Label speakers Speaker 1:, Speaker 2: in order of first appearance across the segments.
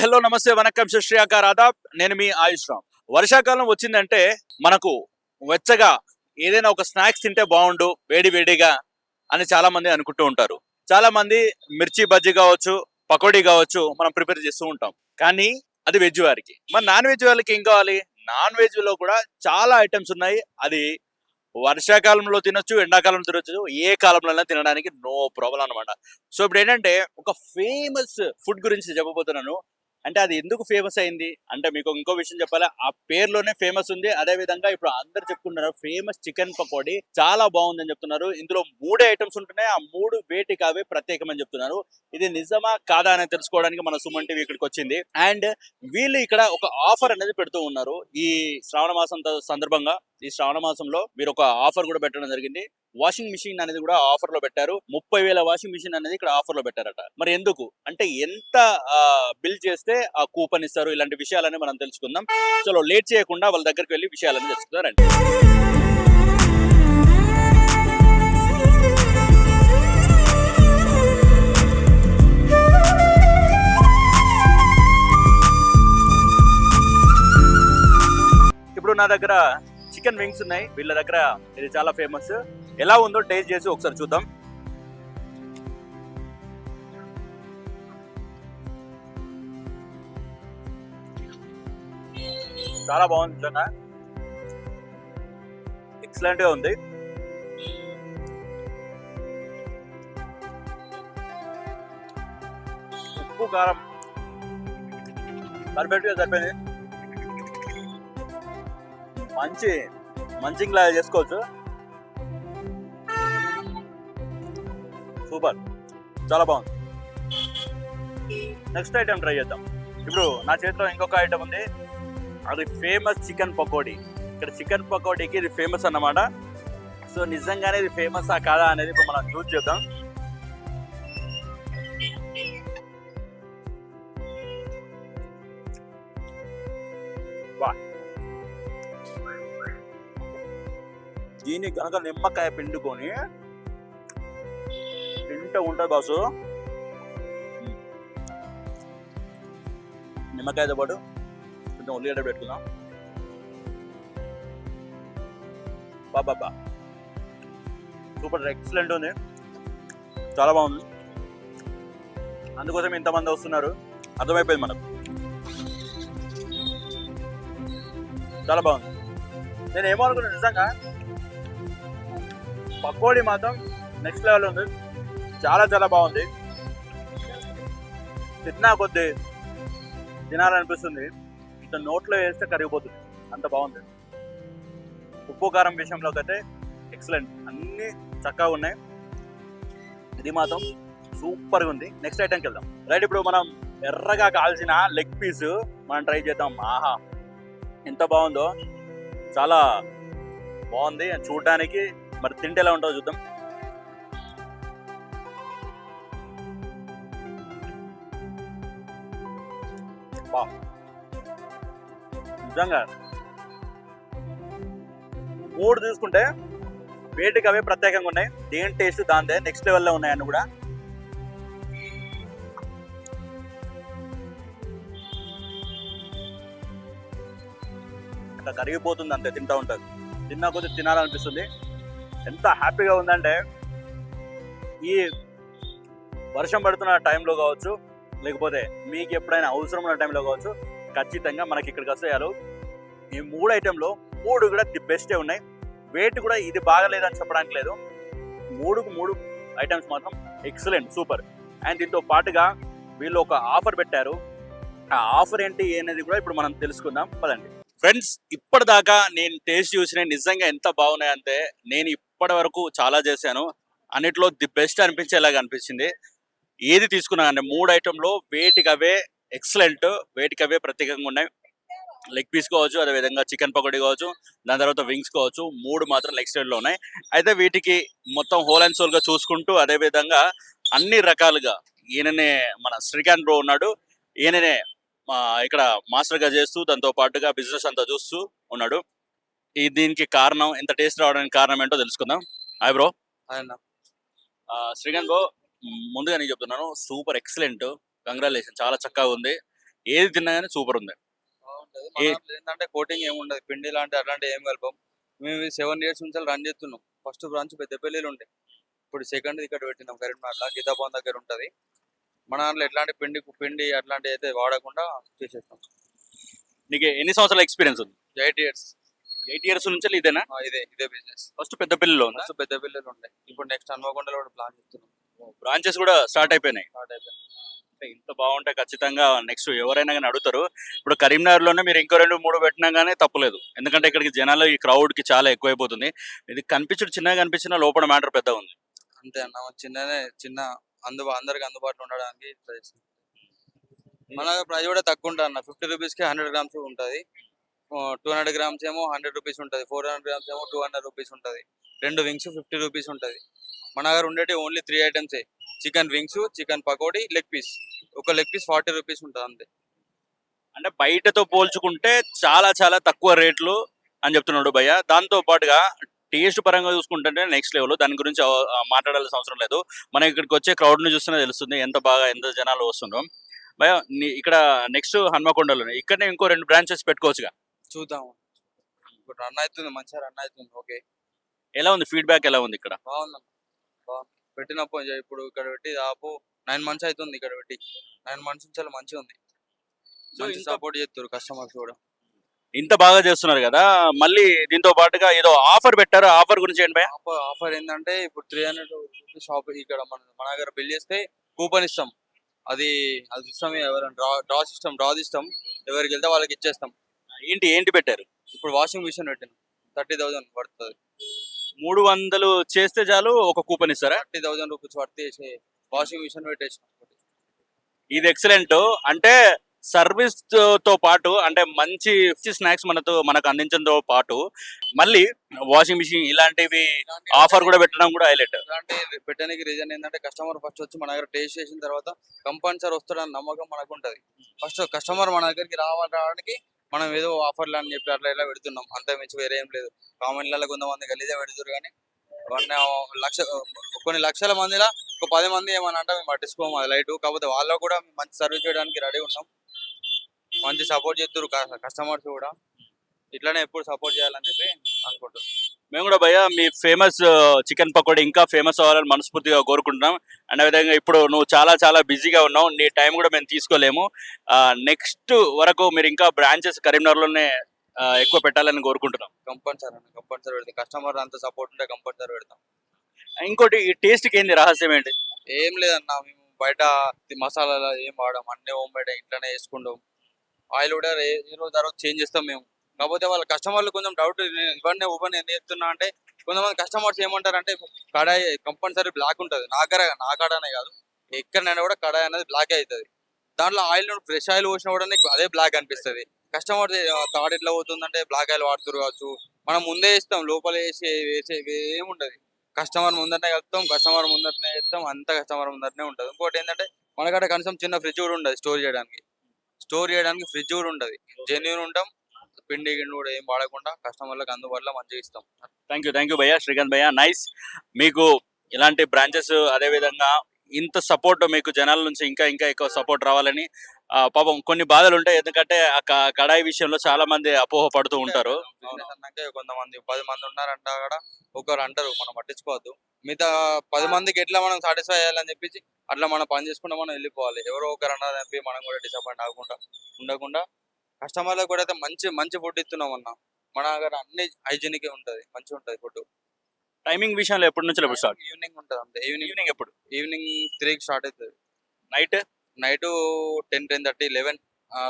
Speaker 1: Hello నమస్తే వనక్కం శ్రీయాక రాధా నేను మీ ఆయుష్ రామ్. వర్షాకాలం వచ్చిందంటే మనకు వెచ్చగా ఏదైనా ఒక స్నాక్స్ తింటే బాగుండు వేడి వేడిగా అని చాలా మంది అనుకుంటూ ఉంటారు. చాలా మంది మిర్చి బజ్జీ కావచ్చు పకోడీ కావచ్చు మనం ప్రిపేర్ చేస్తూ ఉంటాం. కానీ అది వెజ్ వారికి. మరి నాన్ వెజ్ వాళ్ళకి ఏం కావాలి? నాన్ వెజ్లో కూడా చాలా ఐటమ్స్ ఉన్నాయి. అది వర్షాకాలంలో తినొచ్చు ఎండాకాలంలో తినొచ్చు ఏ కాలంలో తినడానికి నో ప్రాబ్లం అనమాట సో ఇప్పుడు ఏంటంటే ఒక ఫేమస్ ఫుడ్ గురించి చెప్పబోతున్నాను. అంటే అది ఎందుకు ఫేమస్ అయింది? అంటే మీకు ఇంకో విషయం చెప్పాలి? ఆ పేరులోనే ఫేమస్ ఉంది. అదే విధంగా ఇప్పుడు అందరు చెప్పుకుంటున్నారు ఫేమస్ చికెన్ పకోడీ చాలా బాగుందని చెప్తున్నారు. ఇందులో మూడే ఐటమ్స్ ఉంటున్నాయి. ఆ మూడు వేటికి అవే ప్రత్యేకమని చెప్తున్నారు. ఇది నిజమా కాదా అని తెలుసుకోవడానికి మన సుమన్ టీవీ ఇక్కడికి వచ్చింది. అండ్ వీళ్ళు ఇక్కడ ఒక ఆఫర్ అనేది పెడుతూ ఉన్నారు. ఈ శ్రావణ మాసం త- సందర్భంగా ఈ శ్రావణ మాసంలో మీరు ఒక ఆఫర్ కూడా పెట్టడం జరిగింది. వాషింగ్ మిషన్ అనేది కూడా ఆఫర్లో పెట్టారు. ముప్పై వేల వాషింగ్ మిషన్ అనేది ఇక్కడ ఆఫర్లో పెట్టారట. మరి ఎందుకు? అంటే ఎంత బిల్ చేస్తే ఆ కూపన్ ఇస్తారు ఇలాంటి విషయాలని మనం తెలుసుకుందాం. చలో లేట్ చేయకుండా వాళ్ళ దగ్గరికి వెళ్ళి విషయాలని తెలుసుకుందాం రండి. ఇప్పుడు నా దగ్గర చికెన్ వింగ్స్ ఉన్నాయి. వీళ్ళ దగ్గర ఇది చాలా ఫేమస్. ఎలా ఉందో టేస్ట్ చేసి ఒకసారి చూద్దాం. చాలా బాగుంది నిజంగా ఎక్సలెంట్గా ఉంది. ఉప్పు కారం. పర్ఫెక్ట్గా సరిపోయింది. మంచి మంచింగ్ లాగా చేసుకోవచ్చు. సూపర్ చాలా బాగుంది. నెక్స్ట్ ఐటెం ట్రై చేద్దాం. ఇప్పుడు నా చేతిలో ఇంకొక ఐటెం ఉంది. అది ఫేమస్ చికెన్ పకోడీ. ఇక్కడ చికెన్ పకోడీకి ఇది ఫేమస్ అన్నమాట. సో నిజంగానే ఇది ఫేమస్ ఆ కాదా అనేది ఇప్పుడు మనం చూస్ చేద్దాం. వా దీన్ని కనుక నిమ్మకాయ పిండుకొని తింటే ఉంటుంది బాసు. నిమ్మకాయతో పాటు కొంచెం ఉల్లిగడ్డ పెట్టుకుందాం. బాబా సూపర్ ఎక్సలెంట్ ఉంది. చాలా బాగుంది. అందుకోసం ఇంతమంది వస్తున్నారు. అర్థమైపోయింది మనకు. చాలా బాగుంది. నేను ఏమో అనుకున్నాను నిజంగా? పకోడీ మాత్రం నెక్స్ట్ లెవెల్ ఉంది. చాలా చాలా బాగుంది. తిన్నా కొద్దీ తినాలనిపిస్తుంది. ఇట్లా నోట్లో వేస్తే కరిగిపోతుంది. అంత బాగుంది. ఉప్పు కారం విషయంలోకి అయితే ఎక్సలెంట్. అన్ని చక్కగా ఉన్నాయి. ఇది మాత్రం సూపర్గా ఉంది. నెక్స్ట్ ఐటెంకి వెళ్దాం. రైట్ ఇప్పుడు మనం ఎర్రగా కాల్చిన లెగ్ పీస్ మనం ట్రై చేద్దాం. ఆహా ఎంత బాగుందో. చాలా బాగుంది. చూడడానికి మరి తింటే ఎలా ఉంటుందో చూద్దాం. Wow. నిజంగా. మూడు చూసుకుంటే వేటికి అవే ప్రత్యేకంగా ఉన్నాయి. దేని టేస్ట్ దాందే నెక్స్ట్ లెవెల్లో ఉన్నాయని కూడా. ఇట్లా కరిగిపోతుంది అంతే తింటూ ఉంటుంది. తిన్నా కొద్ది తినాలనిపిస్తుంది. ఎంత హ్యాపీగా ఉందంటే ఈ వర్షం పడుతున్న టైంలో కావచ్చు లేకపోతే మీకు ఎప్పుడైనా అవసరం ఉన్న టైంలో కావచ్చు ఖచ్చితంగా మనకి ఇక్కడికి వస్తాయాలు ఈ మూడు ఐటెంలో మూడు కూడా ది బెస్టే ఉన్నాయి. వెయిట్ కూడా ఇది బాగలేదని చెప్పడానికి లేదు. మూడుకు మూడు ఐటమ్స్ మాత్రం ఎక్సలెంట్ సూపర్ అండ్ దీంతో పాటుగా వీళ్ళు ఒక ఆఫర్ పెట్టారు. ఆ ఆఫర్ ఏంటి అనేది కూడా ఇప్పుడు మనం తెలుసుకుందాం. పదండి. ఫ్రెండ్స్ ఇప్పటిదాకా నేను టేస్ట్ చూసిన నిజంగా ఎంత బాగున్నాయంటే నేను ఇప్పటి వరకు చాలా చేశాను. అన్నిట్లో ది బెస్ట్ అనిపించేలాగా అనిపించింది. ఏది తీసుకున్నా అంటే మూడు ఐటెంలో వేటికి అవే ఎక్సలెంట్ వేటికి అవే ప్రత్యేకంగా ఉన్నాయి. లెగ్ పీస్ కావచ్చు అదేవిధంగా చికెన్ పకోడీ కావచ్చు దాని తర్వాత వింగ్స్ కావచ్చు మూడు మాత్రం లెగ్ స్టైల్లో ఉన్నాయి. అయితే వీటికి మొత్తం హోల్ అండ్ సోల్గా చూసుకుంటూ అదేవిధంగా అన్ని రకాలుగా ఈయననే మన శ్రీకాంత్ బ్రో ఉన్నాడు. ఈయననే మా ఇక్కడ మాస్టర్గా చేస్తూ దాంతో పాటుగా బిజినెస్ అంతా చూస్తూ ఉన్నాడు. ఈ దీనికి కారణం ఇంత టేస్ట్ రావడానికి కారణం ఏంటో తెలుసుకుందాం. Hi bro. శ్రీకాంత్ బ్రో ముందుగా నేను చెప్తున్నాను సూపర్ ఎక్సలెంట్. కంగ్రాచులేషన్ చాలా చక్కగా ఉంది. ఏది తిన్నా కానీ సూపర్ ఉంది.
Speaker 2: ఏంటంటే కోటింగ్ ఏమి ఉండదు. పిండి లాంటి అట్లాంటి ఏం కలపం. మేము సెవెన్ ఇయర్స్ నుంచి రన్ చేస్తున్నాం. ఫస్ట్ బ్రాంచ్ పెద్దపల్లిలో ఉండే. ఇప్పుడు సెకండ్ ఇక్కడ పెట్టినాం. కరీంనగర్లో గీతాభవన్ దగ్గర ఉంటది. మన దాంట్లో ఎట్లాంటి పిండి పిండి అట్లాంటివి అయితే వాడకుండా చేసేస్తాం.
Speaker 1: నీకు ఎన్ని సంవత్సరాల ఎక్స్పీరియన్స్ ఉంది?
Speaker 2: Eight years.
Speaker 1: ఎయిట్ ఇయర్స్ నుంచి ఇదేనా?
Speaker 2: ఇదే ఇదే బిజినెస్
Speaker 1: ఫస్ట్ పెద్ద పిల్లలు ఉందా?
Speaker 2: ఫస్ట్ పెద్దపల్లిలో ఉండే. ఇప్పుడు నెక్స్ట్ హన్మకొండలో కూడా ప్లాన్ చేస్తున్నాం.
Speaker 1: బ్రాంచెస్ కూడా స్టార్ట్ అయిపోయినాయి.
Speaker 2: స్టార్ట్ అయిపోయింది
Speaker 1: అంటే ఇంత బాగుంటే ఖచ్చితంగా నెక్స్ట్ ఎవరైనా కానీ అడుగుతారు. ఇప్పుడు కరీంనగర్లోనే మీరు ఇంకో రెండు మూడు పెట్టినా కానీ తప్పలేదు. ఎందుకంటే ఇక్కడికి జనాలు ఈ క్రౌడ్కి చాలా ఎక్కువైపోతుంది. ఇది కనిపించడం చిన్నగా కనిపించిన లోపల మ్యాటర్ పెద్ద ఉంది.
Speaker 2: అంతే అన్న చిన్ననే చిన్న అందుబా అందరికి అందుబాటులో ఉండడానికి. మన ప్రైస్ కూడా తక్కువ ఉంటుంది అన్న. ఫిఫ్టీ రూపీస్కి హండ్రెడ్ గ్రామ్స్ ఉంటుంది. టూ హండ్రెడ్ గ్రామ్స్ ఏమో హండ్రెడ్ రూపీస్ ఉంటుంది. ఫోర్ హండ్రెడ్ గ్రామ్స్ ఏమో టూ హండ్రెడ్ రూపీస్ ఉంటుంది. రెండు వింగ్స్ ఫిఫ్టీ రూపీస్ ఉంటుంది. మన దగ్గర ఉండేటి only three ఐటమ్సే chicken wings chicken pakodi leg piece ఒక లెగ్ పీస్ ఫార్టీ రూపీస్ ఉంటుంది అంతే.
Speaker 1: అంటే బయటతో పోల్చుకుంటే చాలా చాలా తక్కువ రేట్లు అని చెప్తున్నాడు భయ్య. దాంతో పాటుగా టేస్ట్ పరంగా చూసుకుంటే నెక్స్ట్ లెవెల్ దాని గురించి మాట్లాడాల్సిన అవసరం లేదు. మనం ఇక్కడికి వచ్చే crowd ని చూస్తేనే తెలుస్తుంది ఎంత బాగా ఎంత జనాలు వస్తుండ్రో. భయ ఇక్కడ నెక్స్ట్ హన్మకొండలో ఇక్కడనే ఇంకో రెండు బ్రాంచెస్ పెట్టుకోవచ్చుగా.
Speaker 2: చూద్దాం. ఇప్పుడు రన్ అవుతుంది మంచిగా రన్ అవుతుంది. ఓకే
Speaker 1: ఎలా ఉంది? ఫీడ్బ్యాక్ ఎలా ఉంది ఇక్కడ?
Speaker 2: బాగుంది బాగుంది. పెట్టినప్పుడు ఇప్పుడు ఇక్కడ పెట్టి దాపు నైన్ మంత్స్ అవుతుంది ఇక్కడ పెట్టి. నైన్ మంత్స్ నుంచి చాలా మంచిగా ఉంది. మంచి సపోర్ట్ చేస్తారు కస్టమర్స్ కూడా.
Speaker 1: ఇంత బాగా చేస్తున్నారు కదా మళ్ళీ దీంతో పాటుగా ఏదో ఆఫర్ పెట్టారు? ఆఫర్ గురించి ఏంటి
Speaker 2: ఆఫర్ ఆఫర్ ఏంటంటే ఇప్పుడు త్రీ హండ్రెడ్ షాప్ ఇక్కడ మన మన దగ్గర బిల్ చేస్తే కూపన్ ఇస్తాం. అది అది ఇస్తాం ఎవరైనా డ్రా డ్రా సిస్టమ్ డ్రా ఇస్తాం ఎవరికి వెళ్తే వాళ్ళకి ఇచ్చేస్తాం.
Speaker 1: ఏంటి ఏంటి పెట్టారు?
Speaker 2: ఇప్పుడు వాషింగ్ మిషన్ పెట్టినాం. థర్టీ థౌసండ్ పడుతుంది.
Speaker 1: మూడు వందలు చేస్తే చాలు ఒక కూపన్ ఇస్తారా?
Speaker 2: థర్టీ థౌసండ్ రూపీస్ పడితే వాషింగ్ మిషన్ పెట్టేసినాం
Speaker 1: ఇది ఎక్సలెంట్. అంటే సర్వీస్తో పాటు అంటే మంచి స్నాక్స్ మనతో మనకు అందించడంతో పాటు మళ్ళీ వాషింగ్ మిషన్ ఇలాంటివి ఆఫర్ కూడా పెట్టడం కూడా హైలైట్.
Speaker 2: ఇలాంటి పెట్టడానికి రీజన్ ఏంటంటే కస్టమర్ ఫస్ట్ వచ్చి మన దగ్గర టేస్ట్ చేసిన తర్వాత కంపల్సరీ వస్తాడని నమ్మకం మనకు ఉంటది. ఫస్ట్ కస్టమర్ మన దగ్గరికి రావాలి రావడానికి మనం ఏదో ఆఫర్లు అని చెప్పి అట్లా ఇలా పెడుతున్నాం. అంత మించి వేరే ఏం లేదు. కామెంట్లలో కొంతమంది గలీజే పెడుతున్నారు కానీ లక్ష కొన్ని లక్షల మందిలో ఒక పది మంది ఏమన్నా అంటే మేము పట్టించుకోము. అది లైట్. కాకపోతే వాళ్ళు కూడా మంచి సర్వీస్ చేయడానికి రెడీ ఉన్నాం. మంచి సపోర్ట్ చేస్తారు కస్టమర్స్ కూడా. ఇట్లానే ఎప్పుడు సపోర్ట్ చేయాలని చెప్పి అనుకుంటున్నాం.
Speaker 1: మేము కూడా భయ్య మీ ఫేమస్ చికెన్ పకోడీ ఇంకా ఫేమస్ అవ్వాలని మనస్ఫూర్తిగా కోరుకుంటున్నాం. అండ్ విధంగా ఇప్పుడు నువ్వు చాలా చాలా బిజీగా ఉన్నావు. నీ టైం కూడా మేము తీసుకోలేము. నెక్స్ట్ వరకు మీరు ఇంకా బ్రాంచెస్ కరీంనగర్లోనే ఎక్కువ పెట్టాలని కోరుకుంటున్నాం.
Speaker 2: కంపల్సరీ అన్న కంపల్సరీ పెడతాం. కస్టమర్ అంత సపోర్ట్ ఉంటే కంపల్సరీ పెడతాం.
Speaker 1: ఇంకోటి ఈ టేస్ట్కి ఏంది రహస్యం ఏంటి?
Speaker 2: ఏం లేదన్న మేము బయట మసాలాలు ఏం వాడం అన్ని హోమ్ మేడ్ ఇంట్లోనే వేసుకుంటాం. ఆయిల్ కూడా ఏ- ఏ రోజు ఆ రోజు చేంజ్ చేస్తాం మేము. కాకపోతే వాళ్ళ కస్టమర్లు కొంచెం డౌట్ ఇవన్నీ ఓపెన్ ఎందుకు చెప్తున్నా అంటే కొంతమంది కస్టమర్స్ ఏమంటారంటే కడాయి కంపల్సరీ బ్లాక్ ఉంటుంది. నా నా కాడనే కాదు. ఎక్కడైనా కూడా కడాయి అనేది బ్లాక్ అవుతుంది దాంట్లో ఆయిల్ ఫ్రెష్ ఆయిల్ పోసినా కూడా నీకు అదే బ్లాక్ అనిపిస్తుంది. కస్టమర్ థాట్ ఎట్లా పోతుందంటే బ్లాక్ ఆయిల్ వాడుతురు కావచ్చు. మనం ముందే ఇస్తాం లోపల వేసి వేసే ఏముండదు. కస్టమర్ ముందరనే కలుపుతాం కస్టమర్ ముందరనే వేస్తాం అంత కస్టమర్ ముందరనే ఉంటుంది. ఇంకోటి ఏంటంటే మనకాడ కనీసం చిన్న ఫ్రిడ్జ్ కూడా ఉండదు స్టోర్ చేయడానికి. స్టోర్ చేయడానికి ఫ్రిడ్జ్ కూడా ఉండదు. జెన్యున్ ఉంటాం పిండి గిండి కూడా ఏం వాడకుండా కస్టమర్లకు అందుబాటులో మంచిగా ఇస్తాం.
Speaker 1: థ్యాంక్ యూ థ్యాంక్ యూ భయ్య శ్రీకాంత్ భయ్య. నైస్ మీకు ఇలాంటి బ్రాంచెస్ అదే విధంగా ఇంత సపోర్ట్ మీకు జనాల నుంచి ఇంకా ఇంకా ఎక్కువ సపోర్ట్ రావాలని పాపం కొన్ని బాధలు ఉంటాయి. ఎందుకంటే ఆ కడాయి విషయంలో చాలా మంది అపోహ పడుతూ ఉంటారు.
Speaker 2: కొంతమంది పది మంది ఉన్నారంట అక్కడ ఒకరు అంటారు మనం పట్టించుకోవద్దు. మిగతా పది మందికి ఎట్లా మనం సాటిస్ఫై చేయాలని చెప్పేసి అట్లా మనం పని చేసుకుంటా మనం వెళ్ళిపోవాలి. ఎవరో ఒకరు అన్నది చెప్పి మనం కూడా డిసప్పాయింట్ అవ్వకుండా ఉండకుండా కస్టమర్లకు కూడా అయితే మంచి మంచి ఫుడ్ ఇస్తున్నాం అన్న. మన దగ్గర అన్ని హైజీనిక్ ఉంటది మంచిగా ఉంటది ఫుడ్.
Speaker 1: టైమింగ్ విషయంలో ఎప్పటి నుంచి ఎప్పుడు స్టార్ట్?
Speaker 2: ఈవినింగ్ ఉంటుంది అంతే. ఈవినింగ్
Speaker 1: ఈవినింగ్ ఎప్పుడు?
Speaker 2: ఈవినింగ్ త్రీకి స్టార్ట్ అవుతుంది
Speaker 1: night?
Speaker 2: Night ten ten thirty eleven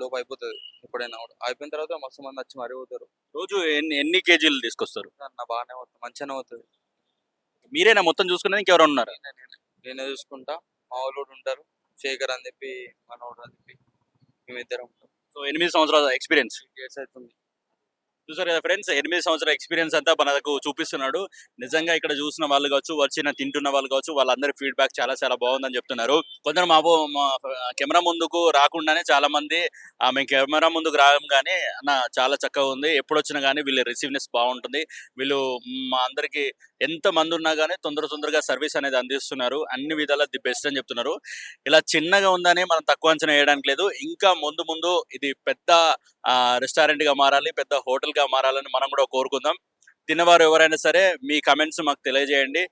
Speaker 2: లోపు అయిపోతుంది ఎప్పుడైనా కూడా. అయిపోయిన తర్వాత మస్తు మంది వచ్చి మరీ పోతారు.
Speaker 1: రోజు ఎన్ని ఎన్ని కేజీలు తీసుకొస్తారు?
Speaker 2: అన్న బాగానే అవుతుంది మంచిగానే అవుతుంది
Speaker 1: మీరేనా మొత్తం చూసుకునేది ఇంకెవరు ఉన్నారు?
Speaker 2: నేనే చూసుకుంటా. మా వాళ్ళు ఉంటారు. శేఖర్ అని చెప్పి మనోడు అని చెప్పి మేమిద్దరం ఉంటాం.
Speaker 1: సో ఎనిమిది సంవత్సరాల ఎక్స్పీరియన్స్.
Speaker 2: అవుతుంది.
Speaker 1: చూసారు కదా ఫ్రెండ్స్ ఎనిమిది సంవత్సరాల ఎక్స్పీరియన్స్ అంతా మనకు చూపిస్తున్నాడు. నిజంగా ఇక్కడ చూసిన వాళ్ళు కావచ్చు వచ్చిన తింటున్న వాళ్ళు కావచ్చు వాళ్ళందరి ఫీడ్బ్యాక్ చాలా చాలా బాగుందని చెప్తున్నారు. కొందరు మా కెమెరా ముందుకు రాకుండానే చాలా మంది మేము కెమెరా ముందుకు రాగానే కానీ అన్న చాలా చక్కగా ఉంది. ఎప్పుడు వచ్చినా కానీ వీళ్ళ రిసీవ్నెస్ బాగుంటుంది. వీళ్ళు మా అందరికి ఎంత మంది ఉన్నా కానీ తొందర తొందరగా సర్వీస్ అనేది అందిస్తున్నారు. అన్ని విధాలా ది బెస్ట్ అని చెప్తున్నారు. ఇలా చిన్నగా ఉందని మనం తక్కువ అంచనా వేయడానికి లేదు. ఇంకా ముందు ముందు ఇది పెద్ద రెస్టారెంట్గా మారాలి పెద్ద హోటల్ గా మారాలని మనం కూడా కోరుకుందాం. తిన్నవారు ఎవరైనా సరే మీ కమెంట్స్ మాకు తెలియజేయండి.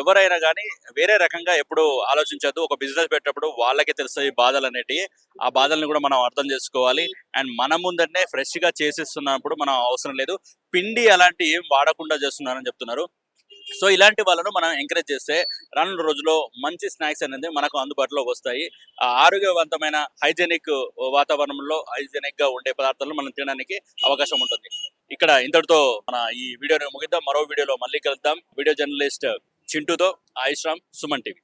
Speaker 1: ఎవరైనా కానీ వేరే రకంగా ఎప్పుడు ఆలోచించద్దు. ఒక బిజినెస్ పెట్టేటప్పుడు వాళ్ళకే తెలుస్తాయి బాధలు అనేటివి. ఆ బాధల్ని కూడా మనం అర్థం చేసుకోవాలి. అండ్ మన ముందరనే ఫ్రెష్గా మనం అవసరం లేదు. పిండి అలాంటి ఏం వాడకుండా చేస్తున్నారని చెప్తున్నారు. సో ఇలాంటి వాళ్ళను మనం ఎంకరేజ్ చేస్తే రానున్న రోజుల్లో మంచి స్నాక్స్ అనేది మనకు అందుబాటులో వస్తాయి. ఆరోగ్యవంతమైన హైజెనిక్ వాతావరణంలో హైజెనిక్గా ఉండే పదార్థాలను మనం తినడానికి అవకాశం ఉంటుంది. ఇక్కడ ఇంతటితో మన ఈ వీడియోని ముగిద్దాం. మరో వీడియోలో మళ్ళీ కలుద్దాం. వీడియో జర్నలిస్ట్ చింటూతో ఆయుష్రామ్ సుమన్ టీవీ.